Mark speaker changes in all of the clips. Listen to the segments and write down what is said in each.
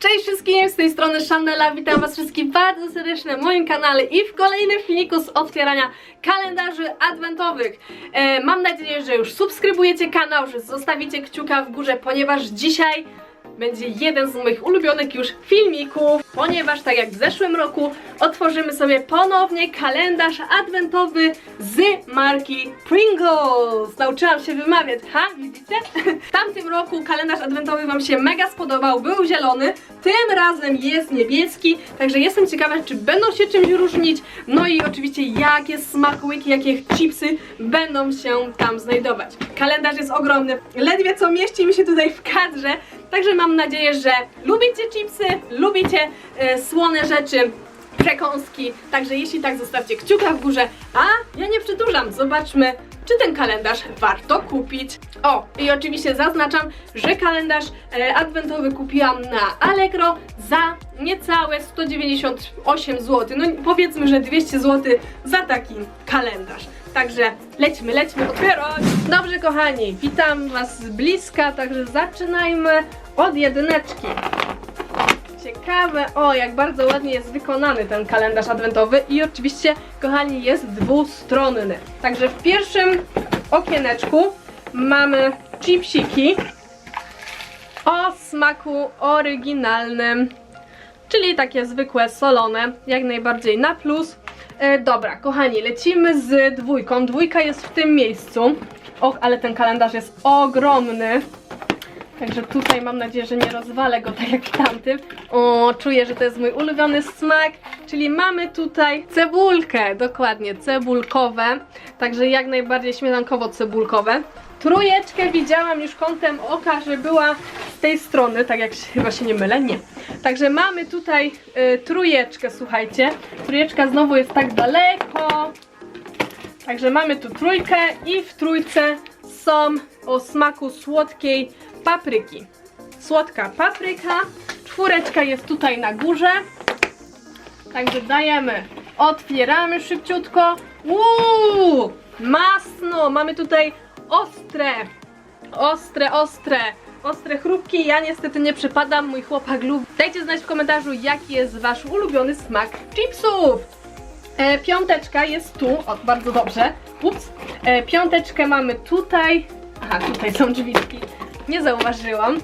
Speaker 1: Cześć wszystkim, z tej strony Chanela, witam was wszystkich bardzo serdecznie na moim kanale i w kolejnym filmiku z otwierania kalendarzy adwentowych. E, mam nadzieję, że już subskrybujecie kanał, że zostawicie kciuka w górze, ponieważ dzisiaj będzie jeden z moich ulubionych już filmików, ponieważ tak jak w zeszłym roku otworzymy sobie ponownie kalendarz adwentowy z marki Pringles. Nauczyłam się wymawiać, ha? Widzicie? W tamtym roku kalendarz adwentowy Wam się mega spodobał, był zielony, tym razem jest niebieski, także jestem ciekawa, czy będą się czymś różnić, no i oczywiście jakie smakołyki, jakie chipsy będą się tam znajdować. Kalendarz jest ogromny, ledwie co mieści mi się tutaj w kadrze, także mam nadzieję, że lubicie chipsy, lubicie e, słone rzeczy, przekąski, także jeśli tak zostawcie kciuka w górze, a ja nie przedłużam, zobaczmy czy ten kalendarz warto kupić. O, i oczywiście zaznaczam, że kalendarz e, adwentowy kupiłam na Allegro za niecałe 198 zł. No powiedzmy, że 200 zł za taki kalendarz. Także lećmy, lećmy otwierać. Dobrze kochani, witam was z bliska, także zaczynajmy od jedyneczki. Ciekawe, o jak bardzo ładnie jest wykonany ten kalendarz adwentowy i oczywiście, kochani, jest dwustronny. Także w pierwszym okieneczku mamy chipsiki o smaku oryginalnym, czyli takie zwykłe solone, jak najbardziej na plus. E, dobra, kochani, lecimy z dwójką. Dwójka jest w tym miejscu. Och, ale ten kalendarz jest ogromny. Także tutaj mam nadzieję, że nie rozwalę go tak jak w tamtym. O, czuję, że to jest mój ulubiony smak. Czyli mamy tutaj cebulkę, dokładnie, cebulkowe. Także jak najbardziej śmietankowo-cebulkowe. Trójeczkę widziałam już kątem oka, że była z tej strony, tak jak się, chyba się nie mylę, nie. Także mamy tutaj y, trójeczkę, słuchajcie. Trójeczka znowu jest tak daleko. Także mamy tu trójkę i w trójce są o smaku słodkiej papryki. Słodka papryka. Czwóreczka jest tutaj na górze. Także dajemy. Otwieramy szybciutko. Uuu! Masno! Mamy tutaj ostre. Ostre, ostre. Ostre chrupki. Ja niestety nie przypadam. Mój chłopak lubi. Dajcie znać w komentarzu, jaki jest wasz ulubiony smak chipsów. E, piąteczka jest tu, o, bardzo dobrze. Ups. E, piąteczkę mamy tutaj. Aha, tutaj są drzwiczki. Nie zauważyłam.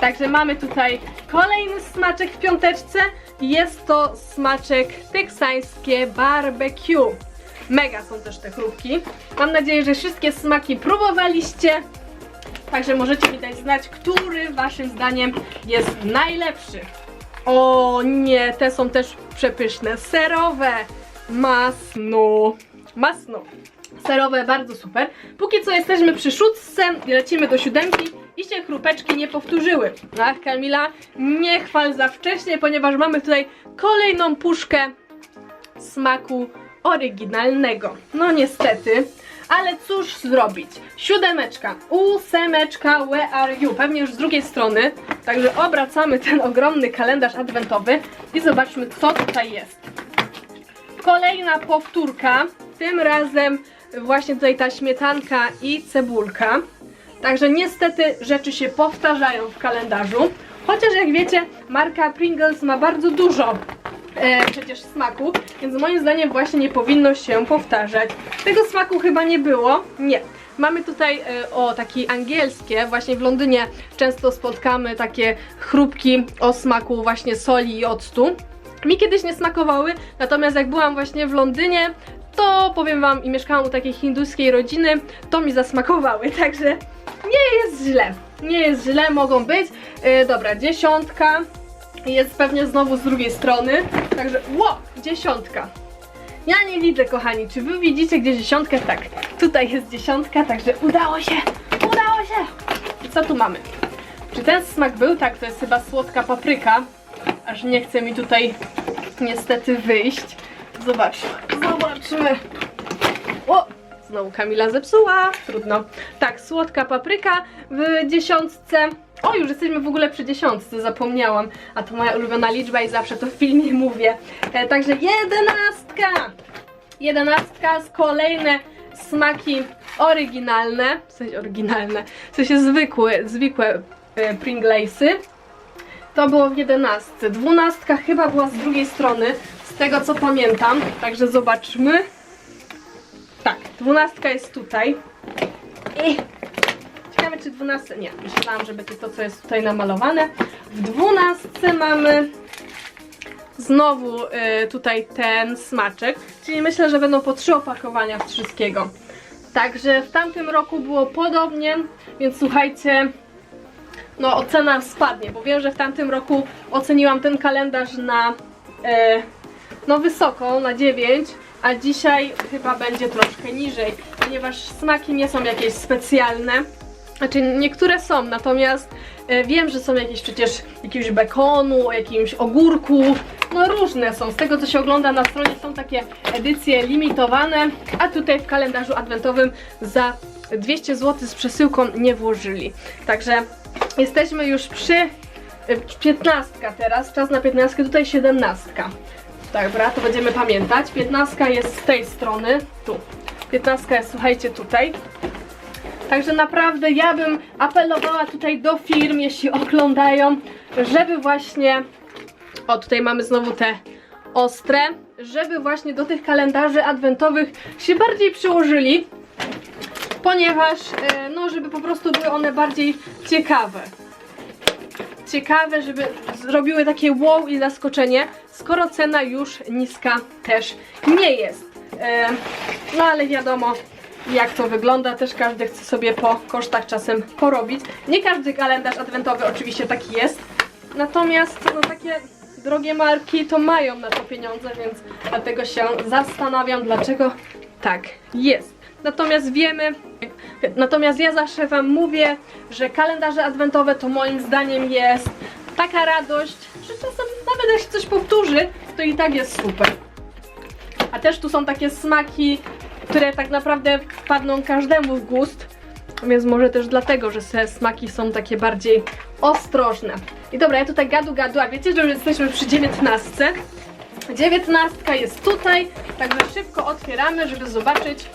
Speaker 1: Także mamy tutaj kolejny smaczek w piąteczce. Jest to smaczek teksańskie barbecue. Mega są też te chrupki. Mam nadzieję, że wszystkie smaki próbowaliście. Także możecie mi dać znać, który waszym zdaniem jest najlepszy. O nie, te są też przepyszne. Serowe. Masno. Masno. Serowe, bardzo super. Póki co jesteśmy przy szóstce, lecimy do siódemki i się chrupeczki nie powtórzyły. Ach, Kamila, nie chwal za wcześnie, ponieważ mamy tutaj kolejną puszkę smaku oryginalnego. No niestety, ale cóż zrobić? Siódemeczka, ósemeczka, where are you? Pewnie już z drugiej strony. Także obracamy ten ogromny kalendarz adwentowy i zobaczmy, co tutaj jest. Kolejna powtórka, tym razem właśnie tutaj ta śmietanka i cebulka. Także niestety rzeczy się powtarzają w kalendarzu. Chociaż jak wiecie, marka Pringles ma bardzo dużo e, przecież smaku, więc moim zdaniem właśnie nie powinno się powtarzać. Tego smaku chyba nie było. Nie. Mamy tutaj e, o takie angielskie, właśnie w Londynie często spotkamy takie chrupki o smaku właśnie soli i octu. Mi kiedyś nie smakowały, natomiast jak byłam właśnie w Londynie, to powiem wam i mieszkałam u takiej hinduskiej rodziny, to mi zasmakowały, także nie jest źle. Nie jest źle, mogą być. Yy, dobra, dziesiątka jest pewnie znowu z drugiej strony, także ło, dziesiątka. Ja nie widzę, kochani, czy wy widzicie gdzie dziesiątkę? Tak, tutaj jest dziesiątka, także udało się, udało się. I co tu mamy? Czy ten smak był? Tak, to jest chyba słodka papryka. Aż nie chce mi tutaj niestety wyjść. Zobaczmy, zobaczmy. O! Znowu Kamila zepsuła. Trudno. Tak, słodka papryka w dziesiątce. O, już jesteśmy w ogóle przy dziesiątce, zapomniałam. A to moja ulubiona liczba i zawsze to w filmie mówię. E, także jedenastka! Jedenastka z kolejne smaki oryginalne. W sensie oryginalne. W sensie zwykłe, zwykłe e, Pringlesy. To było w 11. Dwunastka chyba była z drugiej strony, z tego co pamiętam. Także zobaczmy. Tak, dwunastka jest tutaj. I ciekawe czy dwunastka. Nie, myślałam, że będzie to, co jest tutaj namalowane. W dwunastce mamy znowu y, tutaj ten smaczek, czyli myślę, że będą po trzy opakowania wszystkiego. Także w tamtym roku było podobnie, więc słuchajcie, no ocena spadnie, bo wiem, że w tamtym roku oceniłam ten kalendarz na e, no wysoko, na 9, a dzisiaj chyba będzie troszkę niżej, ponieważ smaki nie są jakieś specjalne. Znaczy niektóre są, natomiast e, wiem, że są jakieś przecież jakiegoś bekonu, jakimś ogórku, no różne są. Z tego co się ogląda na stronie są takie edycje limitowane, a tutaj w kalendarzu adwentowym za 200 zł z przesyłką nie włożyli. Także jesteśmy już przy y, 15 teraz, czas na 15, tutaj 17. Dobra, to będziemy pamiętać. 15 jest z tej strony, tu. 15 jest, słuchajcie, tutaj. Także naprawdę ja bym apelowała tutaj do firm, jeśli oglądają, żeby właśnie. O, tutaj mamy znowu te ostre, żeby właśnie do tych kalendarzy adwentowych się bardziej przyłożyli, ponieważ, e, no, żeby po prostu były one bardziej ciekawe. Ciekawe, żeby zrobiły takie wow i zaskoczenie, skoro cena już niska też nie jest. E, no ale wiadomo, jak to wygląda, też każdy chce sobie po kosztach czasem porobić. Nie każdy kalendarz adwentowy oczywiście taki jest, natomiast no takie drogie marki to mają na to pieniądze, więc dlatego się zastanawiam, dlaczego tak jest. Natomiast wiemy, natomiast ja zawsze Wam mówię, że kalendarze adwentowe to moim zdaniem jest taka radość, że czasem nawet się coś powtórzy, to i tak jest super. A też tu są takie smaki, które tak naprawdę wpadną każdemu w gust. Więc może też dlatego, że te smaki są takie bardziej ostrożne. I dobra, ja tutaj gadu gadu, a wiecie, że już jesteśmy przy 19. 19 jest tutaj, także szybko otwieramy, żeby zobaczyć,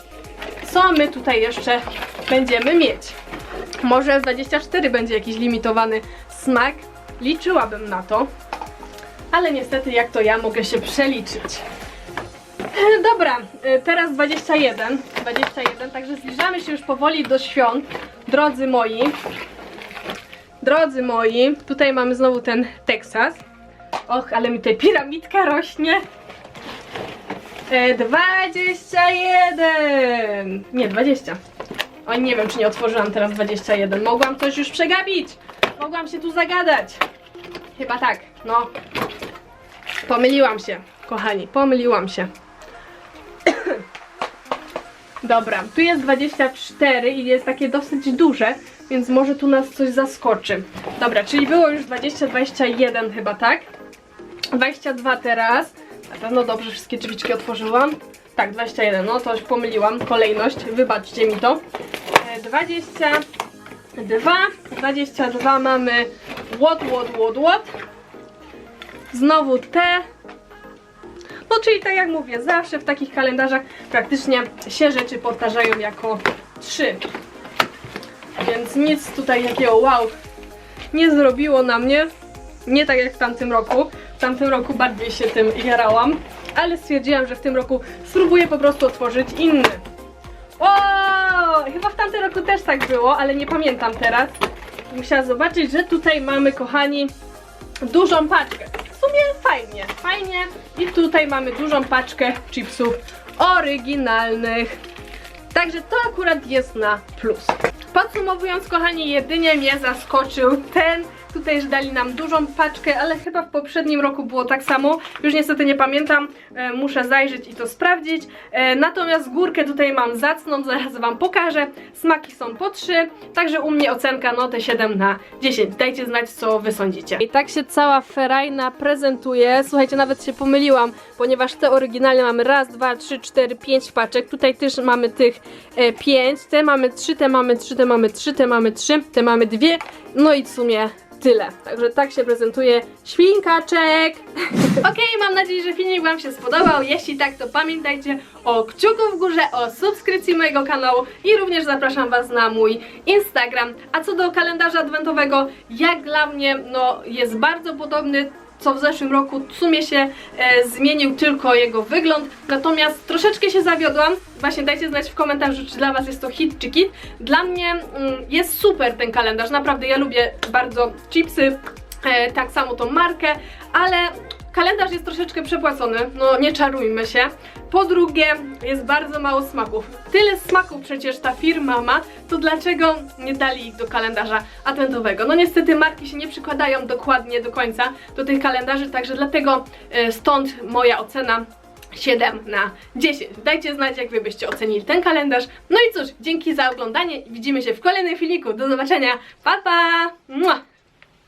Speaker 1: co my tutaj jeszcze będziemy mieć. Może w 24 będzie jakiś limitowany smak. Liczyłabym na to. Ale niestety, jak to ja mogę się przeliczyć. E, Dobra, e, teraz 21. 21, także zbliżamy się już powoli do świąt. Drodzy moi. Drodzy moi, tutaj mamy znowu ten Teksas. Och, ale mi tutaj piramidka rośnie. E, 21! Nie, 20. Oj, nie wiem, czy nie otworzyłam teraz 21. Mogłam coś już przegapić. Mogłam się tu zagadać. Chyba tak, no. Pomyliłam się, kochani, pomyliłam się. Dobra, tu jest 24 i jest takie dosyć duże, więc może tu nas coś zaskoczy. Dobra, czyli było już 20, 21 chyba, tak? 22 teraz. Na pewno dobrze wszystkie drzwiczki otworzyłam. Tak, 21, no to już pomyliłam kolejność, wybaczcie mi to. E, 22, 22 mamy łot, łot, łot, łot. Znowu te, no czyli tak jak mówię, zawsze w takich kalendarzach praktycznie się rzeczy powtarzają jako trzy. Więc nic tutaj takiego wow nie zrobiło na mnie. Nie tak jak w tamtym roku. W tamtym roku bardziej się tym jarałam. Ale stwierdziłam, że w tym roku spróbuję po prostu otworzyć inny. O! Chyba w tamtym roku też tak było, ale nie pamiętam teraz. Musiałam zobaczyć, że tutaj mamy, kochani, dużą paczkę. Sumie fajnie, fajnie. I tutaj mamy dużą paczkę chipsów oryginalnych. Także to akurat jest na plus. Podsumowując, kochani, jedynie mnie zaskoczył ten. Tutaj że dali nam dużą paczkę, ale chyba w poprzednim roku było tak samo. Już niestety nie pamiętam, e, muszę zajrzeć i to sprawdzić. E, natomiast górkę tutaj mam zacną, zaraz Wam pokażę. Smaki są po 3, także u mnie ocenka no te 7 na 10. Dajcie znać, co Wy sądzicie. I tak się cała ferajna prezentuje. Słuchajcie, nawet się pomyliłam, ponieważ te oryginalne mamy raz, dwa, trzy, cztery, pięć paczek. Tutaj też mamy tych e, pięć. Te mamy trzy, te mamy trzy, te mamy trzy, te mamy trzy, te mamy dwie. No i w sumie tyle. Także tak się prezentuje świnkaczek. Okej, mam nadzieję, że filmik Wam się spodobał. Jeśli tak, to pamiętajcie o kciuku w górze, o subskrypcji mojego kanału i również zapraszam Was na mój Instagram. A co do kalendarza adwentowego, jak dla mnie, no jest bardzo podobny co w zeszłym roku w sumie się e, zmienił tylko jego wygląd, natomiast troszeczkę się zawiodłam. Właśnie dajcie znać w komentarzu, czy dla Was jest to hit czy kit. Dla mnie mm, jest super ten kalendarz, naprawdę ja lubię bardzo chipsy, e, tak samo tą markę, ale kalendarz jest troszeczkę przepłacony, no nie czarujmy się. Po drugie, jest bardzo mało smaków. Tyle smaków przecież ta firma ma, to dlaczego nie dali ich do kalendarza adwentowego? No niestety marki się nie przykładają dokładnie do końca do tych kalendarzy, także dlatego e, stąd moja ocena 7 na 10. Dajcie znać, jak wy byście ocenili ten kalendarz. No i cóż, dzięki za oglądanie widzimy się w kolejnym filmiku. Do zobaczenia. Pa pa!